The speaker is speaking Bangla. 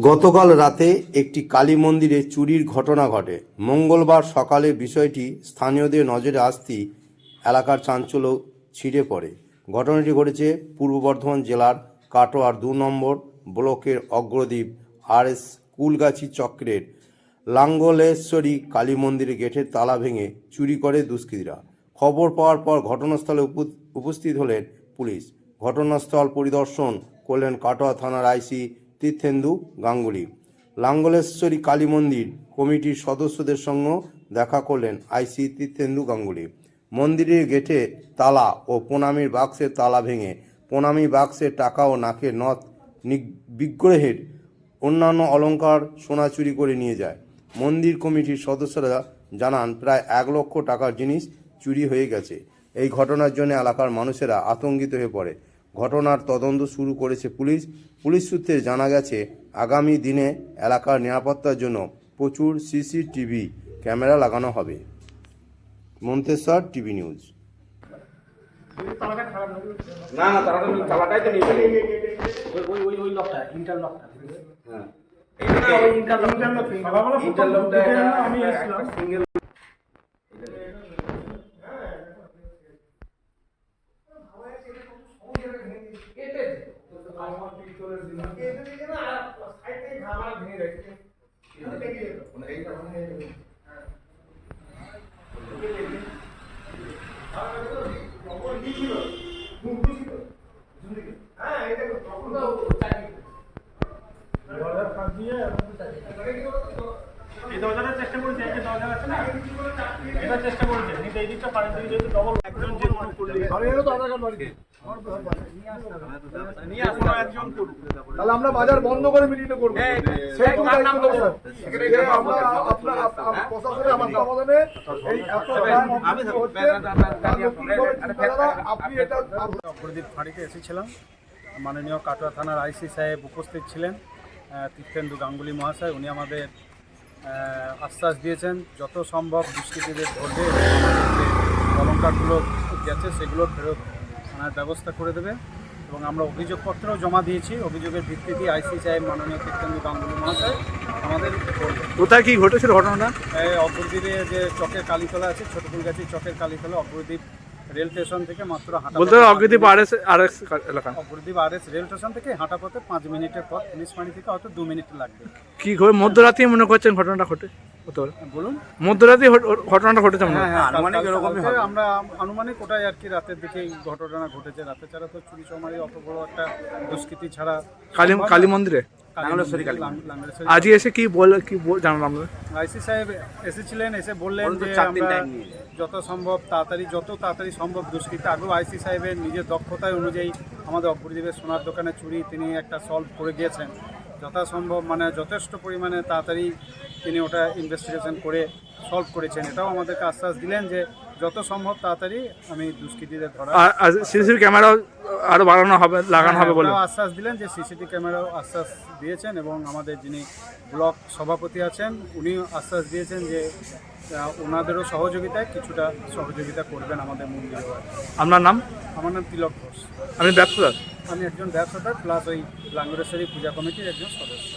গতকাল রাতে একটি কালী মন্দিরে চুরির ঘটনা ঘটে। মঙ্গলবার সকালে বিষয়টি স্থানীয়দের নজরে আসতেই এলাকার চাঞ্চল্য ছিঁড়ে পড়ে। ঘটনাটি ঘটেছে পূর্ব বর্ধমান জেলার কাটোয়ার দু নম্বর ব্লকের অগ্রদ্বীপ আর এস কুলগাছি চক্রের লাঙ্গলেশ্বরী কালী মন্দিরে গেটের তালা ভেঙে চুরি করে দুষ্কৃতীরা। খবর পাওয়ার পর ঘটনাস্থলে উপ- উপস্থিত হলেন পুলিশ। ঘটনাস্থল পরিদর্শন করলেন কাটোয়া থানার আইসি তীর্থেন্দু গাঙ্গুলি। লাঙ্গলেশ্বরী কালী মন্দির কমিটির সদস্যদের সঙ্গে দেখা করলেন আইসি তীর্থেন্দু গাঙ্গুলি। মন্দিরের গেটে তালা ও প্রণামীর বাক্সের তালা ভেঙে প্রণামী বাক্সের টাকা ও নাকে নথ বিগ্রহের অন্যান্য অলঙ্কার সোনা চুরি করে নিয়ে যায়। মন্দির কমিটির সদস্যরা জানান, প্রায় এক লক্ষ টাকার জিনিস চুরি হয়ে গেছে। এই ঘটনার জন্য এলাকার মানুষেরা আতঙ্কিত হয়ে পড়ে। ঘটনার তদন্ত শুরু করেছে পুলিশ। পুলিশ সূত্রে জানা গেছে আগামী দিনে এলাকার নিরাপত্তার জন্য প্রচুর সিসিটিভি ক্যামেরা লাগানো হবে। Manteswar TV news. না না তারা তো চালাটাই তো নিয়ে চলে ওই ওই ওই লকটা ইন্টারলকটা হ্যাঁ। ইন্টারলক ইন্টারলকটা। আমি চেষ্টা করেছি দরজা এটা চেষ্টা করেছে কিন্তু এই দিকটা যেহেতু ডবল একজন যে তো- হচ্ছে তার নতুনভাবে চিন্তাধারা, আপনি এটা অপরদীপ ফাঁড়িতে এসেছিলাম মাননীয় কাটোয়া থানার আইসি সাহেব উপস্থিত ছিলেন তীর্থেন্দু গাঙ্গুলি মহাশয় উনি আমাদের আশ্বাস দিয়েছেন যত সম্ভব দুষ্কৃতীদের ধরবে অলঙ্কারগুলো গেছে সেগুলো ফেরত আনার ব্যবস্থা করে দেবে এবং আমরা অভিযোগপত্রও জমা দিয়েছি। অভিযোগের ভিত্তিতে আইসি সাহেব মাননীয় তীর্থেন্দু গাঙ্গুলি মহাশয় আমাদের কোথায় কি ঘটেছিল ঘটনাটা? অগ্রদ্বীপে যে চকের কালীতলা আছে ছোটপুলগাছি চকের কালীতলা অগ্রদ্বীপ রেল স্টেশন থেকে মাত্র হাঁটা বলতে Agradwip R S R S এলাকা। Agradwip R S rail station থেকে হাঁটা পথে পাঁচ মিনিটের পথ। পুলিশমানি থেকে হয়তো দু মিনিট লাগবে। কি মধ্যরাতে মনে করছেন ঘটনাটা ঘটে? হতে পারে বলুন। মধ্যরাতে ঘটনাটা ঘটেছে মনে হয়। হ্যাঁ আনুমানিক এরকমই হবে। আমরা আনুমানিক ওটাই আর কি রাতের দিকে এই ঘটনা ঘটেছে। রাতে ছাড়া তো চুরি চমারি অত বড় একটা দুষ্কৃতি ছাড়া কালী কালী মন্দিরে? আজকে এসে কি বল কি জানলাম আমরা আইসি সাহেব এসেছিলেন এসে বললেন যে আমরা যত সম্ভব তাড়াতাড়ি যত তাড়াতাড়ি সম্ভব দুষ্কৃতি আগেও আইসি সাহেবের নিজের দক্ষতায় অনুযায়ী আমাদের অপরদীপের সোনার দোকানে চুরি তিনি একটা সলভ করে গিয়েছেন যথাসম্ভব মানে যথেষ্ট পরিমাণে তাড়াতাড়ি তিনি ওটা ইনভেস্টিগেশন করে সলভ করেছেন। এটাও আমাদেরকে আশ্বাস দিলেন যে যত সম্ভব তাড়াতাড়ি আমি দুষ্কৃতীদের ধরা আর সিসিটিভি ক্যামেরা আরও বাড়ানো হবে লাগানো হবে বলে। আশ্বাস দিলেন যে সিসিটিভি ক্যামেরাও আশ্বাস দিয়েছেন এবং আমাদের যিনি ব্লক সভাপতি আছেন উনিও আশ্বাস দিয়েছেন যে ওনাদেরও সহযোগিতায় কিছুটা সহযোগিতা করবেন আমাদের মন্দিরে আপনার নাম? আমার নাম তিলক ঘোষ। আমি ব্যবসাদার। আমি একজন ব্যবসাদার প্লাস ওই লাঙ্গরেশ্বরী পূজা কমিটির একজন সদস্য।